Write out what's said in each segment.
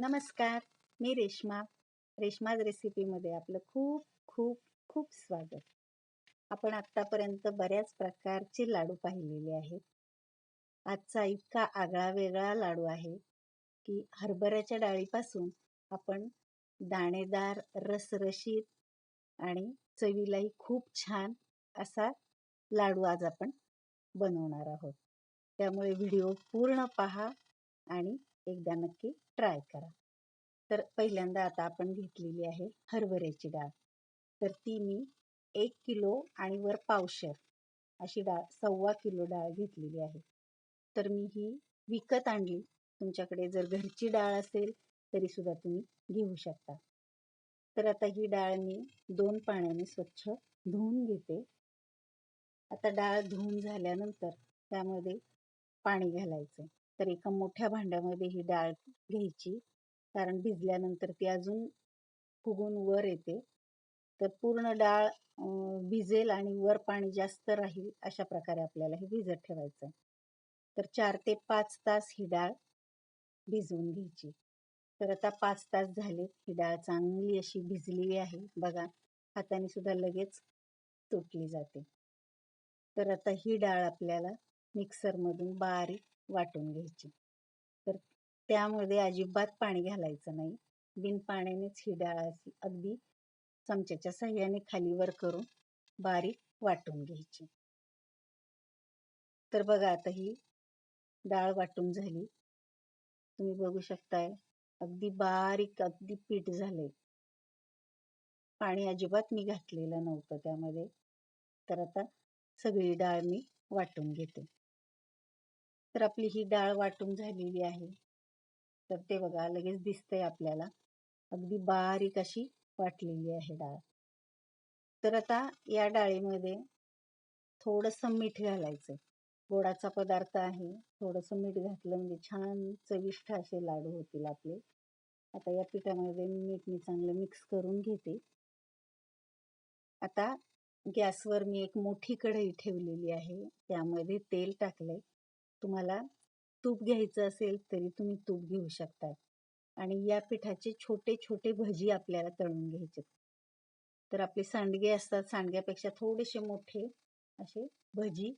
नमस्कार मी रेश्मा. रेश्माज रेसिपीमध्ये आपलं खूप खूप खूप स्वागत. आपण आत्तापर्यंत बऱ्याच प्रकारचे लाडू पाहिलेले आहेत. आजचा इतका आगळा वेगळा लाडू आहे की हरभऱ्याच्या डाळीपासून आपण दाणेदार रसरशीत आणि चवीलाही खूप छान असा लाडू आज आपण बनवणार आहोत. त्यामुळे व्हिडिओ पूर्ण पहा आणि एकदा नक्की ट्राय करा. तर पहिल्यांदा आता आपण घेतलेली आहे हरभऱ्याची डाळ. तर ती मी एक किलो आणि वर पावशर अशी डाळ सव्वा किलो डाळ घेतलेली आहे. तर मी ही विकत आणली. तुमच्याकडे जर घरची डाळ असेल तरी सुद्धा तुम्ही घेऊ शकता. तर आता ही डाळ मी दोन पाण्याने स्वच्छ धुवून घेते. आता डाळ धुवून झाल्यानंतर त्यामध्ये पाणी घालायचं तर एका मोठ्या भांड्यामध्ये ही डाळ घ्यायची. कारण भिजल्यानंतर ती अजून फुगून वर येते. तर पूर्ण डाळ भिजेल आणि वर पाणी जास्त राहील अशा प्रकारे आपल्याला हे भिजत ठेवायचं आहे. तर चार ते पाच तास ही डाळ भिजवून घ्यायची. तर आता पाच तास झाले ही डाळ चांगली अशी भिजलेली आहे. बघा हाताने सुद्धा लगेच तुटली जाते. तर आता ही डाळ आपल्याला मिक्सरमधून बारीक वाटून घ्यायची. तर त्यामध्ये अजिबात पाणी घालायचं नाही. बिन पाण्यानेच ही डाळ अशी अगदी चमच्याच्या सहाय्याने खालीवर करून बारीक वाटून घ्यायची. तर बघा आता ही डाळ वाटून झाली. तुम्ही बघू शकताय अगदी बारीक अगदी पीठ झाले पाणी अजिबात मी घातलेलं नव्हतं त्यामध्ये. तर आता सगळी डाळ मी वाटून घेते. तर आपली ही डाळ वाटून झालेली आहे. तर ते बघा लगेच दिसतंय आपल्याला. अगदी बारीक अशी वाटलेली आहे डाळ. तर आता या डाळीमध्ये थोडंसं मीठ घालायचं. गोडाचा पदार्थ आहे. थोडंसं मीठ घातलं म्हणजे छान चविष्ट असे लाडू होतील आपले. आता या पिठामध्ये मीठ मी चांगलं मिक्स करून घेते. आता गॅसवर मी एक मोठी कढई ठेवलेली आहे. त्यामध्ये तेल टाकले तुम्हाला तूप घ्यायचं असेल तरी तुम्ही तूप घेऊ शकता आणि या पिठाचे छोटे छोटे भजी आपल्याला तळून घ्यायचे तर आपले सांडगे असतात सांडग्यापेक्षा थोडेसे मोठे असे भजी.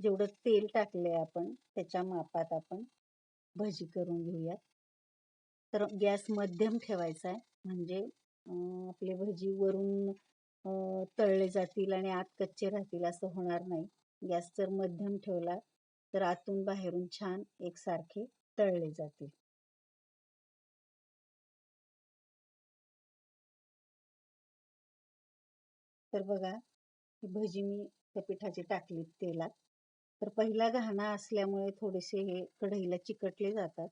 जेवढं तेल टाकले आपण त्याच्या मापात आपण भजी करून घेऊयात. तर गॅस मध्यम ठेवायचा आहे. म्हणजे आपले भजी वरून तळले जातील आणि आत कच्चे राहतील असं होणार नाही. गॅस जर मध्यम ठेवला तर आतून बाहेरून छान एकसारखे तळले जातील. तर बघा ही भजी मी त्या पिठाची टाकली तेलात. तर पहिला घाणा असल्यामुळे थोडेसे हे कढईला चिकटले जातात.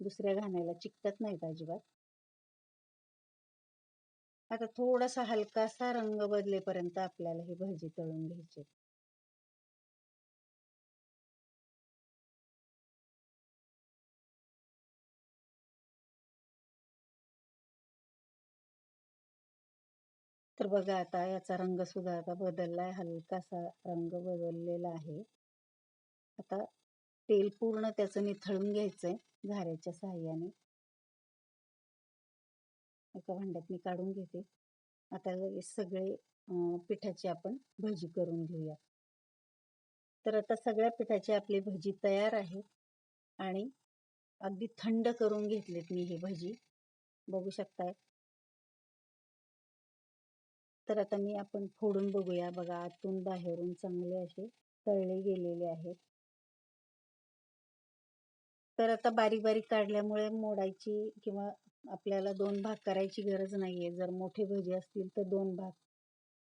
दुसऱ्या घाण्याला चिकटत नाहीत अजिबात. आता थोडासा हलकासा रंग बदलेपर्यंत आपल्याला ही भजी तळून घ्यायची. तर बघा आता याचा रंग सुद्धा आता बदललाय. हलकासा रंग बदललेला आहे. आता तेल पूर्ण त्याचं निथळून घ्यायचंय झाऱ्याच्या साह्याने. एका भांड्यात मी काढून घेते. आता सगळे पिठाची आपण भजी करून घेऊया. तर आता सगळ्या पिठाची आपली भजी तयार आहे आणि अगदी थंड करून घेतलेत मी ही भजी. बघू शकताय तर आता मी आपण फोडून बघूया. बघा आतून बाहेरून चांगले असे तळले गेलेले आहेत. तर आता बारीक बारीक काढल्यामुळे मोडायची किंवा आपल्याला दोन भाग करायची गरज नाहीये. जर मोठे भजी असतील तर दोन भाग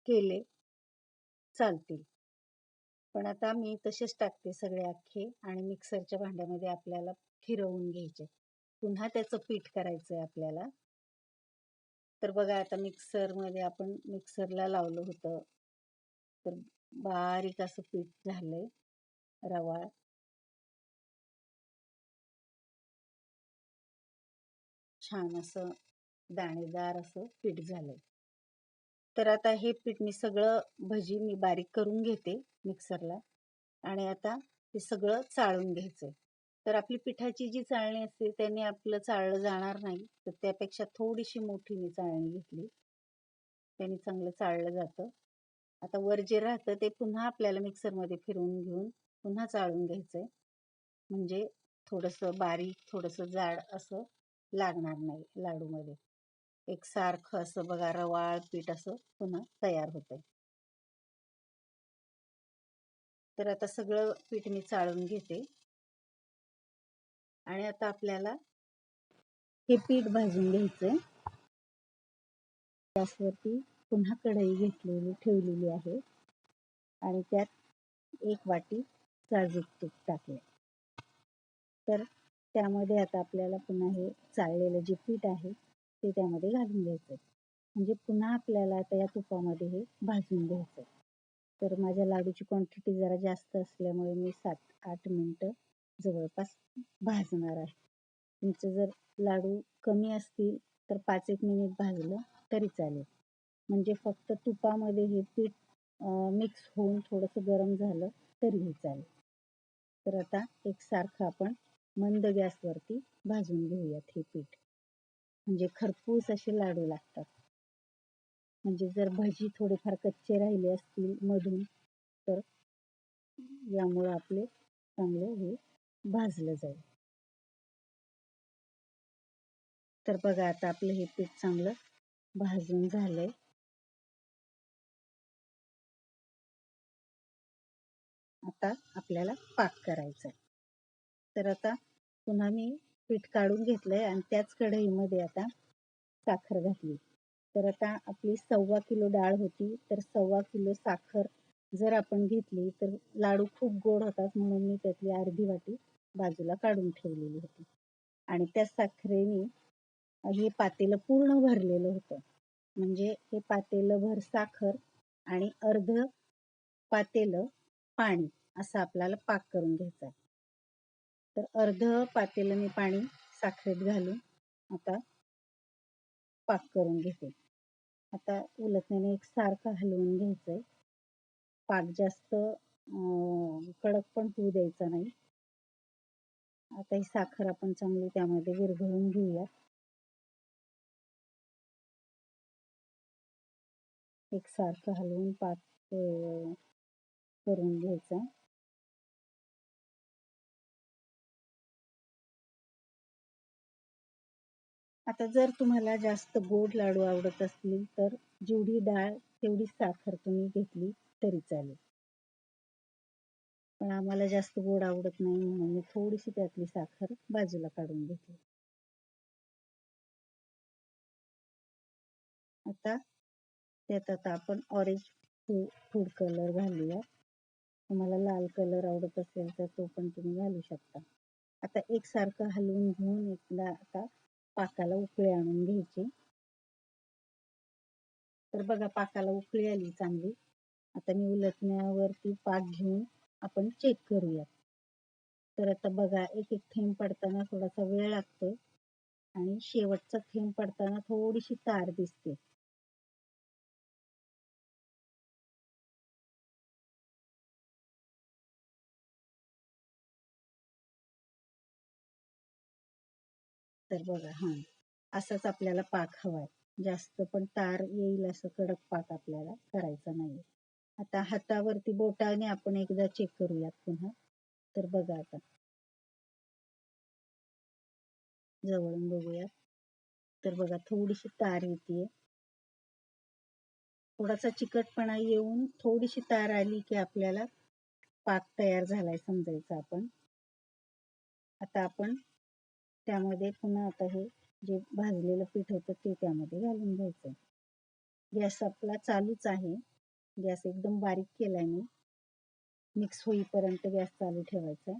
केले चालतील. पण आता मी तसेच टाकते सगळे अख्खे आणि मिक्सरच्या भांड्यामध्ये आपल्याला फिरवून घ्यायचे. पुन्हा त्याचं पीठ करायचं आहे आपल्याला. तर बघा आता मिक्सरमध्ये आपण मिक्सरला लावलं होतं. तर बारीक असं पीठ झालंय रवा. छान असं दाणेदार असं पीठ झालंय. तर आता हे पीठ मी सगळं भजी मी बारीक करून घेते मिक्सरला. आणि आता हे सगळं चाळून घ्यायचंय. तर आपली पिठाची जी चाळणी असते त्याने आपलं चाळलं जाणार नाही. तर त्यापेक्षा थोडीशी मोठी मी चाळणी घेतली. त्याने चांगलं चाळलं जातं. आता वर जे राहतं ते पुन्हा आपल्याला मिक्सरमध्ये फिरवून घेऊन पुन्हा चाळून घ्यायचं आहे म्हणजे थोडंसं बारीक थोडंसं जाड असं लागणार नाही लाडूमध्ये. एक सारखं असं बघा रवाळ पीठ असं पुन्हा तयार होतंय. तर आता सगळं पीठ मी चाळून घेते. आणि आता आपल्याला हे पीठ भाजून घ्यायचंय. गॅसवरती पुन्हा कढई घेतलेली ठेवलेली आहे. आणि त्यात एक वाटी साजूक तूप टाकले तर त्यामध्ये आता आपल्याला पुन्हा हे चाळलेलं जे पीठ आहे ते त्यामध्ये घालून घ्यायचं म्हणजे पुन्हा आपल्याला आता या तुपामध्ये हे भाजून घ्यायचं तर माझ्या लाडूची क्वांटिटी जरा जास्त असल्यामुळे मी सात आठ मिनटं जवळपास भाजणार आहे. तुमचं जर लाडू कमी असतील तर पाच एक मिनिट भाजलं तरी चालेल. म्हणजे फक्त तुपामध्ये हे पीठ मिक्स होऊन थोडंसं गरम झालं तरीही चालेल. तर आता एकसारखं आपण मंद गॅसवरती भाजून घेऊयात हे पीठ. म्हणजे खरपूस असे लाडू लागतात. म्हणजे जर भजी थोडेफार कच्चे राहिले असतील मधून तर यामुळे आपले चांगले हे भाजलं जाईल. तर बघा आता आपलं हे पीठ चांगलं भाजून झालंय. आता आपल्याला पाक करायचा आहे तर आता पुन्हा मी पीठ काढून घेतलंय आणि त्याच कढईमध्ये आता साखर घातली. तर आता आपली सव्वा किलो डाळ होती तर सव्वा किलो साखर जर आपण घेतली तर लाडू खूप गोड होतात म्हणून मी त्यातली अर्धी वाटी बाजूला काढून ठेवलेली होती. आणि त्या साखरेने हे पातेलं पूर्ण भरलेलं होतं. म्हणजे हे पातेलं भर साखर आणि अर्ध पातेलं पाणी असं आपल्याला पाक करून घ्यायचा तर अर्ध पातेलं मी पाणी साखरेत घालून आता पाक करून घेते. आता उलटण्याने एक सारखं हलवून घ्यायचंय. पाक जास्त कडक पण होऊ द्यायचा नाही. आता ही साखर आपण चांगली त्यामध्ये विरघळून घेऊया एक सारखं हलवून पात करून घ्यायचा. आता जर तुम्हाला जास्त गोड लाडू आवडत असतील तर जेवढी डाळ तेवढी साखर तुम्ही घेतली तरी चालेल. पण आम्हाला जास्त गोड आवडत नाही म्हणून मी थोडीशी त्यातली साखर बाजूला काढून घेतली. आता त्यात आता आपण ऑरेंज फूड कलर घालूया. तुम्हाला लाल कलर आवडत असेल तर तो पण तुम्ही घालू शकता. आता एकसारखं हलवून घेऊन एकदा आता पाकाला उकळी आणून घ्यायची. तर बघा पाकाला उकळी आली चांगली. आता मी उलटण्यावरती पाक घेऊन आपण चेक करूयात. तर आता बघा एक एक थेंब पडताना थोडासा वेळ लागतो आणि शेवटचा थेंब पडताना थोडीशी तार दिसते. तर बघा हा असाच आपल्याला पाक हवाय. जास्त पण तार येईल असं कडक पाक आपल्याला करायचा नाही आता हातावरती बोटाने आपण एकदा चेक करूयात पुन्हा. तर बघा आता. जवळून बघूयात. तर बघा थोडीशी तार येते थोडासा चिकटपणा येऊन थोडीशी तार आली की आपल्याला पाक तयार झालाय समजायचा आपण. आता आपण त्यामध्ये पुन्हा आता हे जे भाजलेलं पीठ होतं ते त्यामध्ये घालून घ्यायचं गॅस आपला चालूच आहे. म्हणजे गॅस एकदम बारीक केलाय मी. मिक्स होईपर्यंत गॅस चालू ठेवायचा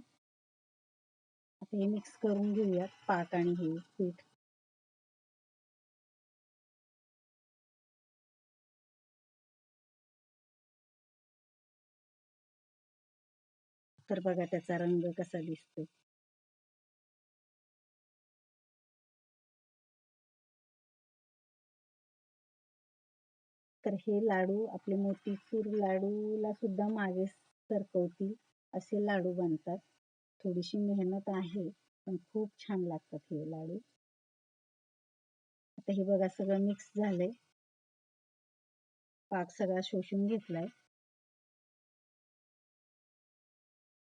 आता हे मिक्स करून घेऊयात पाक आणि हे पीठ. तर बघा त्याचा रंग कसा दिसतो तर हे लाडू आपले मोतीचूर लाडूला सुद्धा मागे सरकवतील असे लाडू बनतात. थोडीशी मेहनत आहे पण खूप छान लागतात हे लाडू. आता हे बघा सगळं मिक्स झालंय. पाक सगळा शोषून घेतलाय.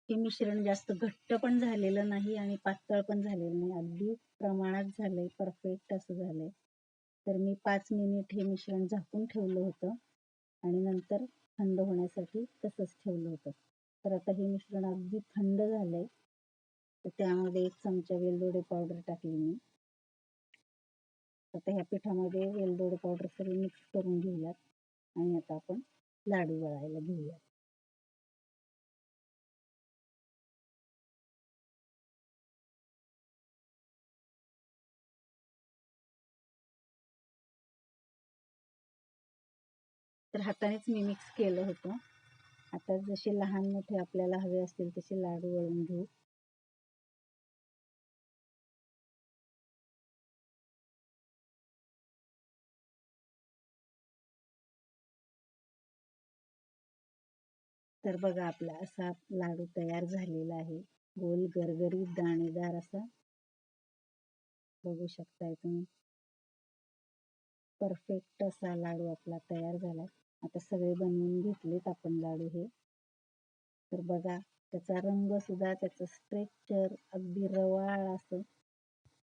हे मिश्रण जास्त घट्ट पण झालेलं नाही आणि पातळ पण झालेलं नाही. अगदी प्रमाणात झालंय परफेक्ट असं झालंय. तर मी पाच मिनिट हे मिश्रण झाकून ठेवलं होतं. आणि नंतर थंड होण्यासाठी तसंच ठेवलं होतं. तर आता हे मिश्रण अगदी थंड झालंय. तर त्यामध्ये एक चमचा वेलदोडे पावडर टाकली मी. आता ह्या पिठामध्ये वेलदोडे पावडर सगळी मिक्स करून घेऊयात. आणि आता आपण लाडू वळायला घेऊयात. तर हातानेच मी मिक्स केलं होतं. आता जसे लहान मोठे आपल्याला हवे असतील तसे लाडू वळून घेऊ. तर बघा आपला असा लाडू तयार झालेला आहे. गोल गरगरीत दाणेदार असा. बघू शकताय तुम्ही. परफेक्ट असा लाडू आपला तयार झाला आता सगळे बनवून घेतलेत आपण लाडू हे. तर बघा त्याचा रंग सुद्धा त्याचं स्ट्रेक्चर अगदी रवाळ असं.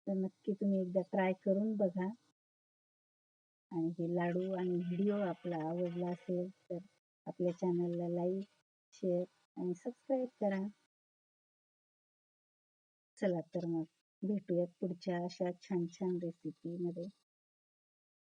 तर नक्की तुम्ही एकदा ट्राय करून बघा. आणि हे लाडू आणि व्हिडिओ आपला आवडला असेल तर आपल्या चॅनलला लाईक शेअर आणि सबस्क्राईब करा. चला तर मग भेटूयात पुढच्या अशा छान छान रेसिपीमध्ये